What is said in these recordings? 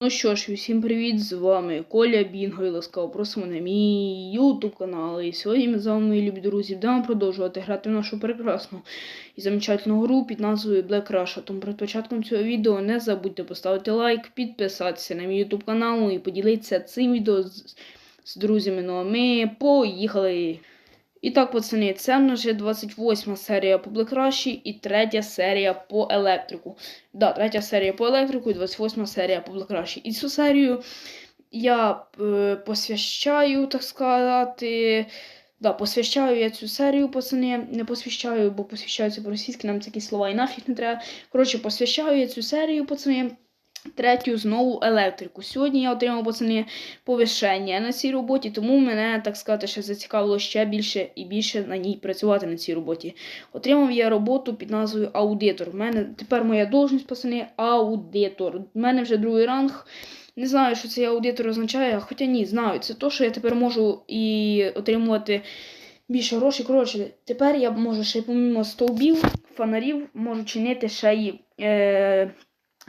Ну що ж, всім привіт! З вами Коля Бінго і ласкаво просимо на мій ютуб канал. І сьогодні ми з вами, мої любі друзі, будемо продовжувати грати в нашу прекрасну і замечательну гру під назвою Black Russia. Тому перед початком цього відео не забудьте поставити лайк, підписатися на мій ютуб канал і поділитися цим відео з, з друзями. Ну а ми поїхали! І так, пацани, це в нас вже 28 серія по Rush і третя серія по електрику. Да, третя серія по електрику і 28 серія по Rush. І цю серію я е, посвящаю, так сказати. Да, посвящаю я цю серію, пацани. Не посвящаю, бо посвящаються по-російськи, нам такі слова і нафіг не треба. Коротше, посвящаю я цю серію, пацани. Третю знову електрику. Сьогодні я отримав пацани повишення на цій роботі, тому мене, так сказати, ще зацікавило ще більше і більше на ній працювати на цій роботі. Отримав я роботу під назвою аудитор. У мене тепер моя должність, пацани, аудитор. У мене вже другий ранг. Не знаю, що цей аудитор означає, хоча ні, знаю. Це то, що я тепер можу і отримувати більше грошей. Коротше, тепер я можу ще помімо стовбів, фонарів, можу чинити ще й. Е,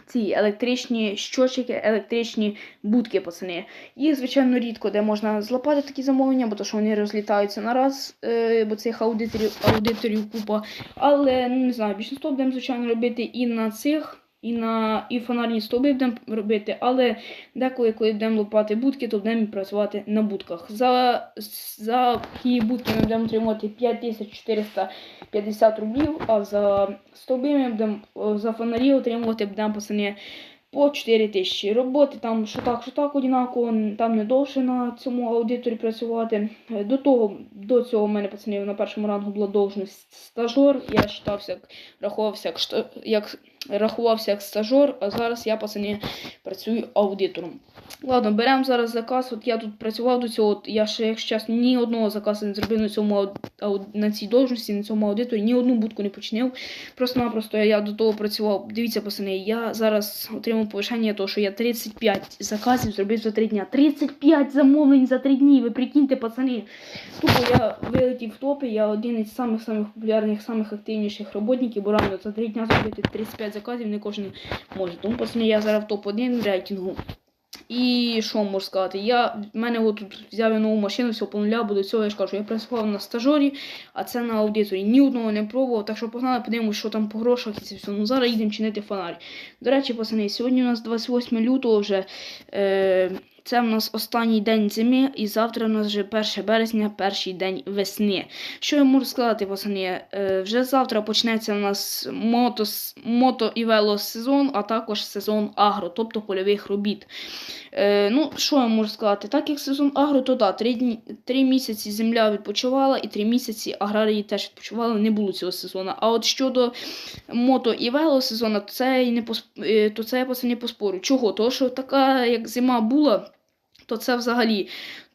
ці електричні щочики, електричні будки, пацани. Їх, звичайно, рідко де можна злопати такі замовлення, бо то, що вони розлітаються на раз, е, бо цих аудиторів аудиторів купа. Але ну, не знаю, більшість будемо, звичайно, робити і на цих. І на і фонарні стовби будемо робити, але деколи, коли будемо лопати будки, то будемо працювати на будках. За за ті будки ми будемо отримувати 5450 рублів, а за стовби ми будемо за фонарі отримувати будемо пацани по 4 тисячі. Роботи там що так, що так однаково, там не довше на цьому аудиторі працювати. До того, до цього в мене пацанів на першому рангу була должність стажор. Я вважався, рахувався як, як рахувався як стажор, а зараз я пацани працюю аудитором. Ладно, беремо зараз заказ. От я тут працював до цього. От я ще, якщо чесно, ні одного заказу не зробив на цьому на цій должності, на цьому аудиторі, ні одну будку не починив. Просто-напросто я до того працював. Дивіться, пацани, я зараз отримав повишення, того, що я 35 заказів зробив за 3 дні. 35 замовлень за 3 дні. Ви прикиньте, пацани. Тупо я вилетів в топи, я один із самих самих популярних, самих активніших роботників, бо рано за 3 дні зробити 35 заказів не кожен може. Тому пацани, я зараз в топ-1 рейтингу. І що можу сказати? Я в мене от тут взяв нову машину, все по нуля, бо до цього я ж кажу, я працював на стажорі, а це на аудиторі. Ні одного не пробував, так що погнали, подивимося, що там по грошах і це все. Ну зараз їдемо чинити фонарь. До речі, пацани, сьогодні у нас 28 лютого вже. Е, це в нас останній день зими, і завтра у нас вже 1 березня, перший день весни. Що я можу сказати, пацани? Е, вже завтра почнеться у нас мото, мото і велосезон, а також сезон агро, тобто польових робіт. Е, ну, Що я можу сказати? Так як сезон агро, то так, три, дні, три місяці земля відпочивала і три місяці аграрії теж відпочивали, не було цього сезону. А от щодо мото і велосезону, то це не посп... Е, то це я пацани поспорю. Чого? Тому що така, як зима була то це взагалі.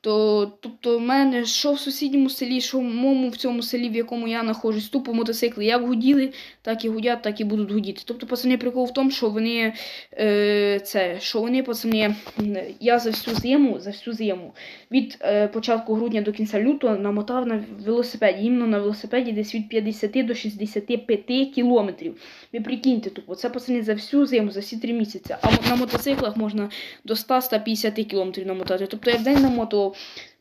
То, Тобто в мене що в сусідньому селі, що в моєму в цьому селі, в якому я знаходжусь, тупо мотоцикли як гуділи, так і гудять, так і будуть гудіти. Тобто, пацани, прикол в тому, що вони е, це, що вони, пацани, я за всю зиму, за всю зиму, від е, початку грудня до кінця лютого намотав на велосипеді. Іменно на велосипеді десь від 50 до 65 кілометрів. Ви прикиньте, тупо, це пацани за всю зиму, за всі три місяці. А на мотоциклах можна до 100-150 кілометрів намотати. Тобто я в день намотував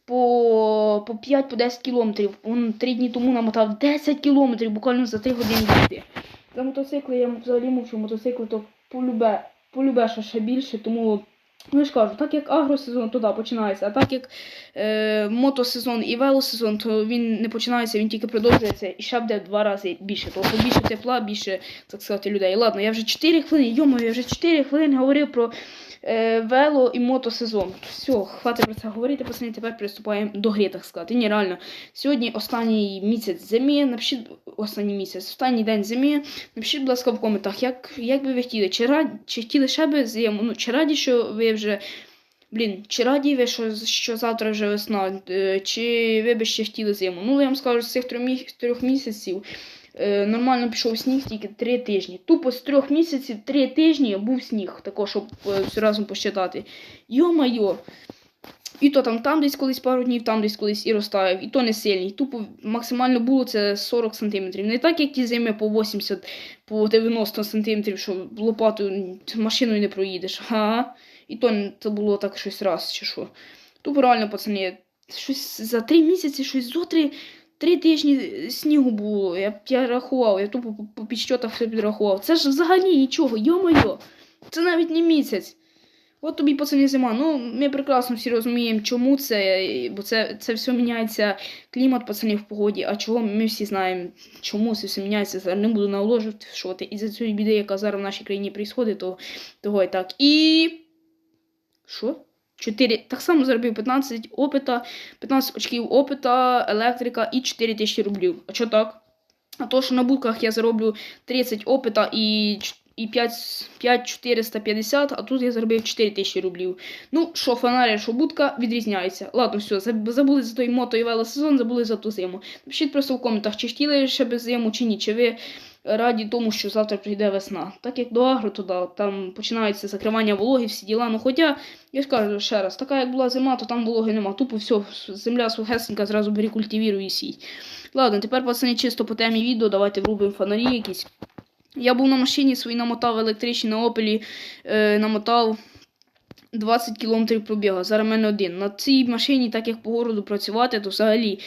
по по 5-10 кілометрів. Он три дні тому намотав 10 кілометрів буквально за 3 години їхати. За мотоцикли я взагалі мовчу, мотоцикли то полюбе, полюбе що ще більше, тому ну ж кажу, так як агросезон, то да, починається. А так як е, мотосезон і велосезон, то він не починається, він тільки продовжується і ще буде в два рази більше. Тобто більше тепла, більше так сказати, людей. Ладно, я вже 4 хвилини, йомо, я вже 4 хвилини говорив про е, вело і мотосезон. Все, хватить про це говорити, пацани, тепер приступаємо до гри, так сказати. Ні, реально. Сьогодні останній місяць зимі, напишіть останній місяць, останній день зимі. Напишіть, будь ласка, в коментах, як як би ви хотіли, чи раді, чи хотіли ще би зиму, ну, чи раді, що ви вже. Блін, чи раді ви, що що завтра вже весна, е, чи ви би ще хотіли зиму? Ну, я вам скажу, з цих трьох місяців е, нормально пішов сніг тільки три тижні. Тупо з трьох місяців три тижні був сніг, також, щоб е, все разом посчитати. Йо-майо. І то там, там десь колись пару днів, там десь колись і розтаяв, і то не сильний. Тупо максимально було це 40 см. Не так, як ті зими по 80, по 90 см, що лопатою машиною не проїдеш. Ага. І то це було так щось раз чи що. Тупо реально, пацани, щось за три місяці, щось зо три, три тижні снігу було. Я, я рахував, я тупо по, підсчотах все підрахував. Це ж взагалі нічого, йо-моє. Це навіть не місяць. От тобі пацани зима. Ну, ми прекрасно всі розуміємо, чому це, бо це, це все міняється клімат пацанів в погоді, а чого ми всі знаємо, чому це все міняється. Зараз не буду наложувати. І за цієї біди, яка зараз в нашій країні відбувається, то того і так. І. Що? 4. Так само заробив 15 опита, 15 очків опита, електрика і 4 тисячі рублів. А що так? А то, що на булках я зароблю 30 опита і, і 5, 5450, а тут я заробив 4 тисячі рублів. Ну, що фонарі, що будка відрізняються. Ладно, все, забули за той мото і велосезон, забули за ту зиму. Напишіть просто в коментах, чи хотіли ще без зиму, чи ні, чи ви раді тому, що завтра прийде весна. Так як до агро, то там починається закривання вологи, всі діла. Ну хоча, я ж кажу ще раз, така як була зима, то там вологи нема. Тупо все, земля сухесенька, зразу бері культивіруй і сій. Ладно, тепер, пацани, чисто по темі відео, давайте врубимо фонарі якісь. Я був на машині свої намотав електричні на опелі, е, намотав 20 км пробігла, Зараз в мене один. На цій машині, так як по городу працювати, то взагалі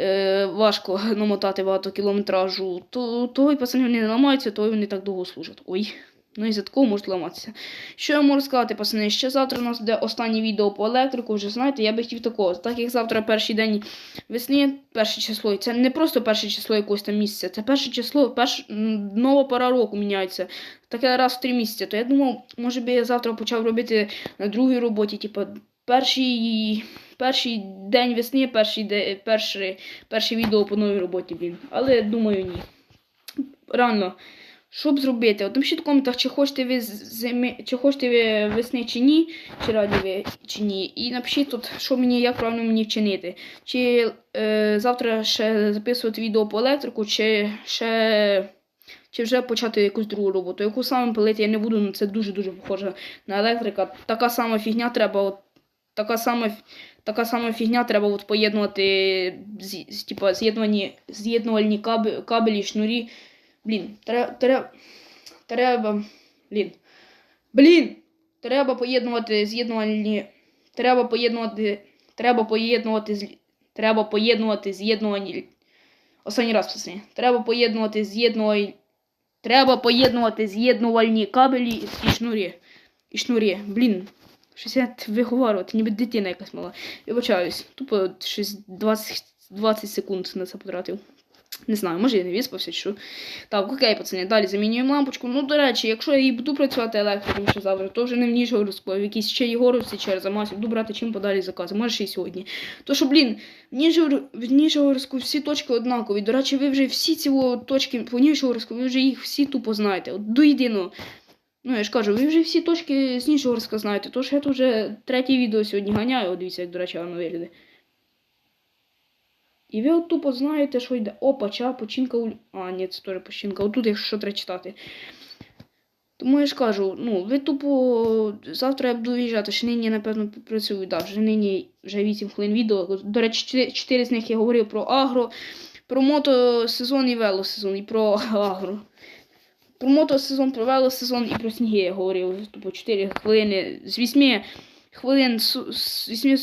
е, важко намотати багато кілометражу. То, того і пацани вони не ламаються, то вони так довго служать. Ой. Ну і за такого можуть ламатися. Що я можу сказати, пацани? Ще завтра у нас буде останнє відео по електрику. Вже знаєте, я би хотів такого. Так як завтра перший день весни, перше число. І це не просто перше число якогось там місяця, це перше число, перш... нова пора року міняється. Таке раз в три місяці. То я думав, може би я завтра почав робити на другій роботі, типу, перший, перший день весни, перший, де... перший, перше відео по новій роботі, блін. Але думаю, ні. Реально. Що б зробити? От напишіть в коментах, чи хочете ви зими, чи хочете ви весни чи ні, чи раді ви чи ні. І напишіть тут, що мені, як правильно мені вчинити. Чи е, завтра ще записувати відео по електрику, чи ще. Чи вже почати якусь другу роботу. Яку саме пилити я не буду, ну це дуже-дуже похоже на електрика. Така сама фігня треба, от, така сама, така сама фігня треба от поєднувати з, з, з'єднувані, з'єднувальні кабелі, шнурі. Блін, треба, треба, треба, блін, блін, треба поєднувати з'єднувальні, треба поєднувати, треба поєднувати, з- треба поєднувати з'єднувані, останній раз пацани, треба поєднувати з'єднувальні, треба поєднувати з'єднувальні кабелі і шнурі, і шнурі, блін, щось я виговорювати, ніби дитина якась мала, вибачаюсь, тупо щось 20, 20 секунд на це потратив. Не знаю, може я не виспався, що. Так, окей, пацани, далі замінюємо лампочку. Ну, до речі, якщо я і буду працювати електриком ще завтра, то вже не в а в якійсь ще Єгоровці чи Арзамасі, буду брати чим подалі закази, може й сьогодні. То що, блін, в Ніжгородську всі точки однакові. До речі, ви вже всі ці точки по Ніжгородську, ви вже їх всі тупо знаєте. От до єдиного. Ну, я ж кажу, ви вже всі точки з Ніжгородська знаєте, тож я тут вже третє відео сьогодні ганяю, От дивіться, як, до речі, воно виглядає. І ви от тупо знаєте, що йде. Опа, ча, починка у. А, ні, це теж починка. Отут, якщо що треба читати. Тому я ж кажу, ну, ви тупо завтра я буду виїжджати, ще нині, напевно, працюю. Да, вже нині вже 8 хвилин відео. До речі, 4 з них я говорив про агро, про мотосезон і велосезон, і про агро. Про мотосезон, про велосезон і про сніги я говорив. Тупо 4 хвилини. З 8 хвилин, з 8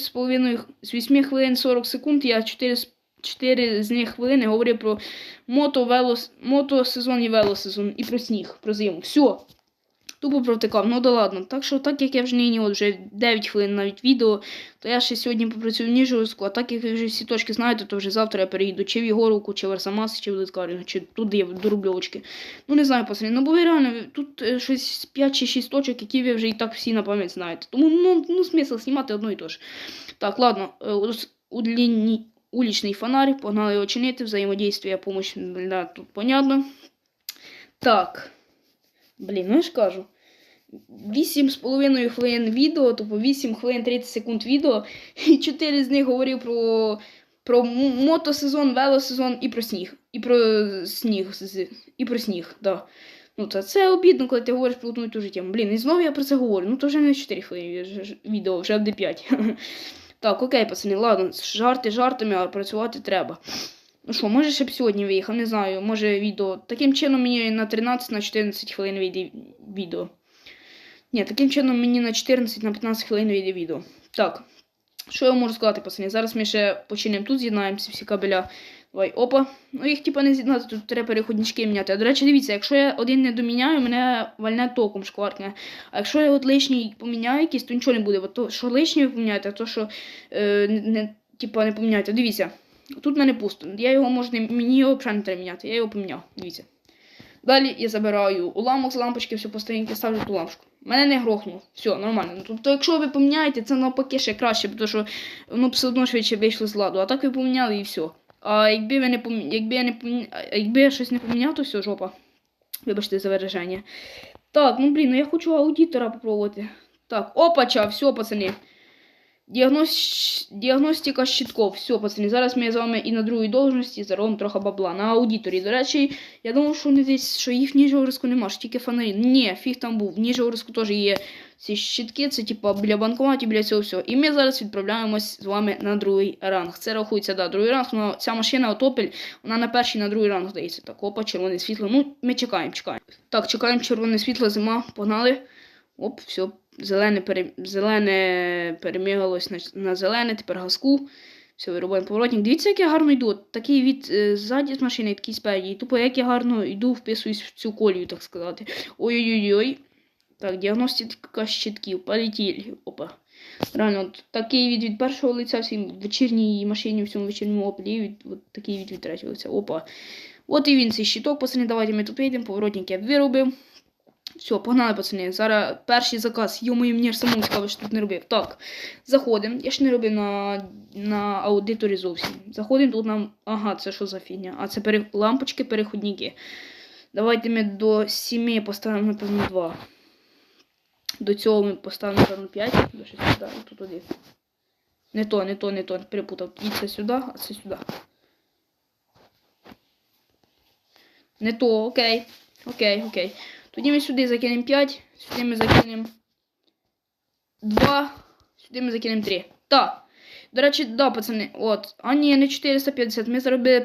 з 8 хвилин 40 секунд я 4 4 з них хвилини говорив про мото, велос, мотосезон і велосезон, і про сніг, про зиму. Все. Тупо провтикав, ну да ладно. Так що, так як я вже нині от вже 9 хвилин навіть відео, то я ще сьогодні попрацюю в Ніжгородську, а так як ви вже всі точки знаєте, то вже завтра я переїду чи в Єгоровку, чи в Арсамас, чи в Литкарину, чи туди, до Рубльовочки. Ну не знаю, пацани, ну бо ви реально, тут е, щось 5 чи 6 точок, які ви вже і так всі на пам'ять знаєте. Тому ну, ну смисл знімати одно і то ж. Так, ладно, е, удлінні, уличний фонарь, погнали його чинити, взаємодействие, помощь, да, тут понятно. Так. Блін, ну я ж кажу. 8,5 хвилин відео, тобто 8 хвилин 30 секунд відео, і 4 з них говорив про, про мотосезон, велосезон і про сніг. І про сніг. І про сніг, да. Ну, це, це обідно, коли ти говориш про одну і ту ж. Блін, і знову я про це говорю. Ну, то вже не 4 хвилини відео, вже буде 5. Так, окей, пацани, ладно, жарти жартами, а працювати треба. Ну що, може ще б сьогодні виїхав, не знаю, може відео. Таким чином мені на 13 на 14 хвилин вийде відео. Ні, таким чином мені на 14 на 15 хвилин вийде відео. Так. Що я можу сказати, пацани? Зараз ми ще починемо тут, з'єднаємося всі кабеля. Давай, опа. Ну їх типа не з'єднати, тут треба переходнички міняти. А до речі, дивіться, якщо я один не доміняю, мене вальне током шкваркне. А якщо я от лишній поміняю якийсь, то нічого не буде. Бо то, що лишнє ви поміняєте, а то, що е, не, типа, не поміняєте. Дивіться. Тут в мене пусто. Я його можна, мені його взагалі не треба міняти. Я його поміняв. Дивіться. Далі я забираю уламок з лампочки, все по стареньки ставлю ту лампочку. Мене не грохнуло. Все, нормально. Ну, Тобто, якщо ви поміняєте, це навпаки ще краще, тому що воно б все одно швидше вийшло з ладу. А так ви поміняли і все. А якби ви не помі... якби я не помі... якби я щось не поміняв, то все, жопа. Вибачте за вираження. Так, ну блін, ну я хочу аудитора попробувати. Так, опача, все, пацани. Діагноз... Діагностика щитков. Все, пацани, зараз ми з вами і на другій должності заробимо трохи бабла. На аудиторі. До речі, я думав, що десь, що їх в Ніжгородську нема, що тільки фонарі. Ні, фіг там був. В Ніжгородську теж є ці щитки, це типа біля банкоматів, біля цього всього. І ми зараз відправляємось з вами на другий ранг. Це рахується, да, другий ранг, але ця машина Отопель, вона на перший, на другий ранг здається. Так, опа, червоне світло. Ну, ми чекаємо, чекаємо. Так, чекаємо червоне світло, зима, погнали. Оп, все, зелене, пере... зелене перемігалось на... на зелене, тепер газку. Все, виробляємо поворотник. Дивіться, як я гарно йду. От Такий від е, ззаді з машини, такий спереді. І тупо як я гарно йду, вписуюсь в цю колію, так сказати. Ой-ой-ой. Так, діагностика щитків, полетіли. Опа. Реально, от такий від від першого лиця всій вечірній машині, в цьому вечірньому опелі, від, от такий від від третього лиця. Опа. От і він цей щиток, пацани, давайте ми тут вийдемо, поворотник я виробив. Все, погнали, пацани. Зараз перший заказ. Йому мені самому цікаво, що тут не робив. Так, заходимо. Я ж не робив на на аудиторі зовсім. Заходимо, тут нам. Ага, це що за фігня? А це пере... лампочки, переходники. Давайте ми до 7 поставимо, напевно, 2. До цього ми поставимо, напевно, 5. До 6 сюди, тут один. Не то, не то, не то. Перепутав. І це сюди, а це сюди. Не то, окей. Окей, окей. Тоді ми сюди закинемо 5, сюди ми закинемо 2, сюди ми закинемо 3. Так. До речі, да, пацани, от. А ні, не 450. Ми заробили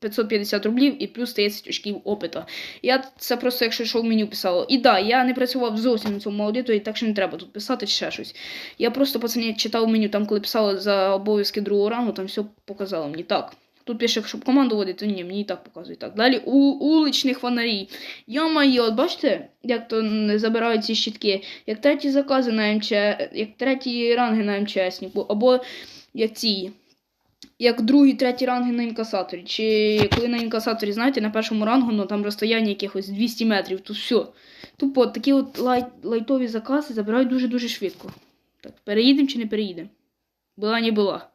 5550 рублів і плюс 30 очків опиту. Я це просто, якщо що в меню писало. І да, я не працював зовсім на цьому аудиторі, так що не треба тут писати ще щось. Я просто, пацани, читав меню, там, коли писало за обов'язки другого рангу, там все показало мені. Так. Тут пише, щоб команду водити, ні, мені і так показують. Так, далі у уличних фонарі. Йо-моє, от бачите, як то не забирають ці щитки. Як треті закази на МЧ, як треті ранги на МЧСнику, або як ці. Як другі, треті ранги на інкасаторі. Чи коли на інкасаторі, знаєте, на першому рангу, ну там розстояння якихось 200 метрів, то все. Тупо такі от лайт, лайтові закази забирають дуже-дуже швидко. Так, переїдемо чи не переїдемо? Була не була.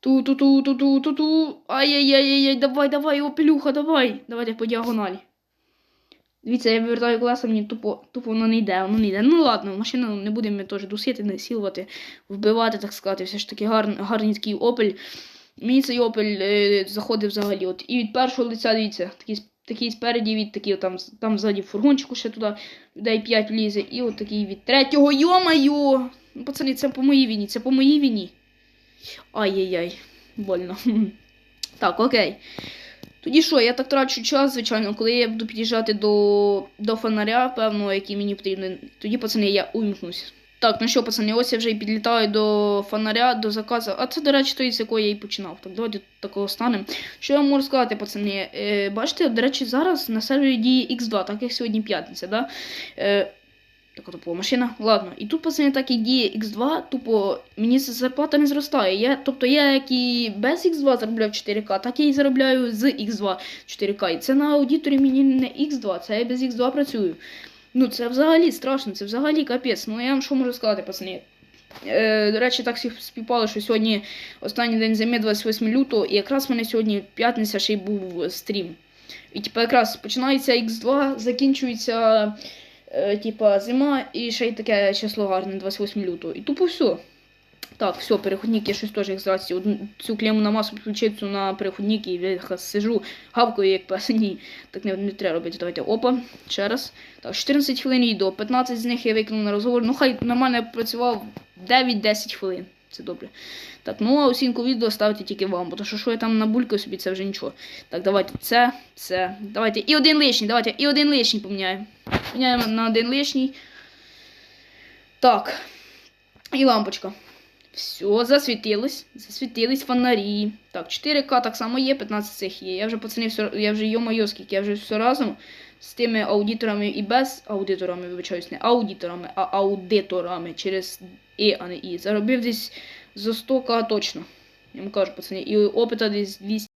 Ту-ту-ту-ту-ту-ту-ту. Ай-яй-яй-яй, давай, давай, опелюха, давай. Давайте по діагоналі. Дивіться, я вивертаю колеса, мені тупо, тупо воно не йде, воно не йде. Ну ладно, машину не будемо ми теж дусити, насилувати, вбивати, так сказати. Все ж таки гар, гарний такий опель. Мені цей опель е, заходив взагалі. От. І від першого лиця, дивіться, такий, такий спереді, від такий, там, там ззаді фургончику ще туди, людей 5 влізе. І от такий від третього, йо-майо! Ну, пацани, це по моїй війні, це по моїй війні. Ай-яй-яй, больно. Так, окей. Тоді що, я так трачу час, звичайно, коли я буду під'їжджати до до фонаря, певно, який мені потрібен. Тоді, пацани, я уймкнусь. Так, ну що, пацани, ось я вже і підлітаю до фонаря, до заказу. А це, до речі, той, з якого я і починав. Так, давайте такого станемо. Що я можу сказати, пацани? Е, Бачите, до речі, зараз на сервері діє X2, так як сьогодні п'ятниця, да? Е, Така тупо машина. Ладно. І тут, пацани, так і діє X2, тупо мені зарплата не зростає. Я, Тобто я як і без X2 заробляю 4К, так я і заробляю з X2 4К. І це на аудиторі мені не X2, це я без X2 працюю. Ну, це взагалі страшно, це взагалі капець. Ну я вам що можу сказати, пацани. Е, До речі, так співпало, що сьогодні останній день зими, 28 лютого, і якраз в мене сьогодні п'ятниця ще й був стрім. І типу, якраз починається X2, закінчується типа зима і ще й таке число гарне, 28 лютого. І тупо все. Так, все, переходник, я щось теж як зразці. Цю клему на масу підключити на переходник і я сижу, гавкою як пес. Ні, так не, не треба робити. Давайте опа, ще раз. Так, 14 хвилин відео, 15 з них я викинув на розговор. Ну хай нормально я працював 9-10 хвилин. Це добре. Так, ну а оцінку відео ставте тільки вам, бо то що, що я там набулькаю собі, це вже нічого. Так, давайте це, це. Давайте і один лишній, давайте і один лишній поміняємо. Міняємо на один лишній. Так. І лампочка. Все, засвітилось. Засвітились фонарі. Так, 4К так само є, 15 цих є. Я вже пацани, все, я вже йо-моє, скільки, я вже все разом з тими аудиторами і без аудиторами, вибачаюсь, не аудиторами, а аудиторами через І, а не І. Заробив десь за 100к точно. Я вам кажу, пацани. І опита десь 200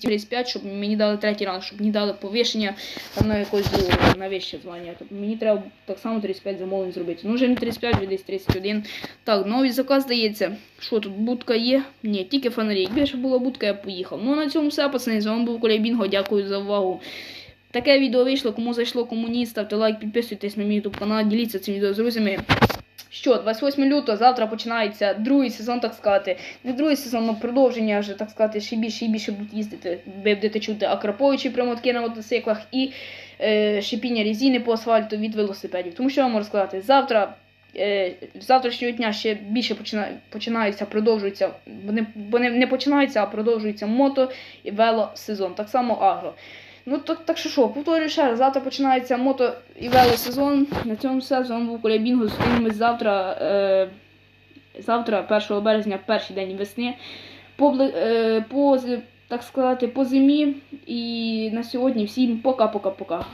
35, щоб мені дали третій ранг, щоб мені дали повишення там на якось на вище звання. Мені треба так само 35 замовлень зробити. Ну вже не 35, вже десь 31. Так, новий заказ здається. Що тут будка є? Ні, тільки фонарі. Якби ще була будка, я поїхав. Ну на цьому все, пацани. З вами був Коля. Дякую за увагу. Таке відео вийшло. Кому зайшло, кому ні, ставте лайк, підписуйтесь на мій YouTube канал, діліться цим відео з друзями. Що, 28 лютого, завтра починається другий сезон, так сказати. Не другий сезон, а продовження вже, так сказати, ще більше і більше будуть їздити. Ви будете чути акраповичі примотки на мотоциклах і е, шипіння резини по асфальту від велосипедів. Тому що я вам можу сказати, завтра. Е, з завтрашнього дня ще більше почина, починаються, продовжуються, вони, вони не починаються, а продовжується мото і вело сезон. Так само агро. Ну так, так що що, повторюю ще раз, завтра починається мото і вело сезон. На цьому все. З вами був Коля Бінго. Зустрінемось завтра. Е, завтра, 1 березня, перший день весни. По, е, по, так сказати, по зимі. І на сьогодні всім пока-пока-пока.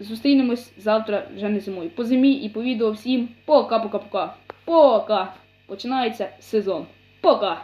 Зустрінемось завтра вже не зимою. По зимі і по відео всім пока-пока-пока. Пока! Починається сезон. Пока!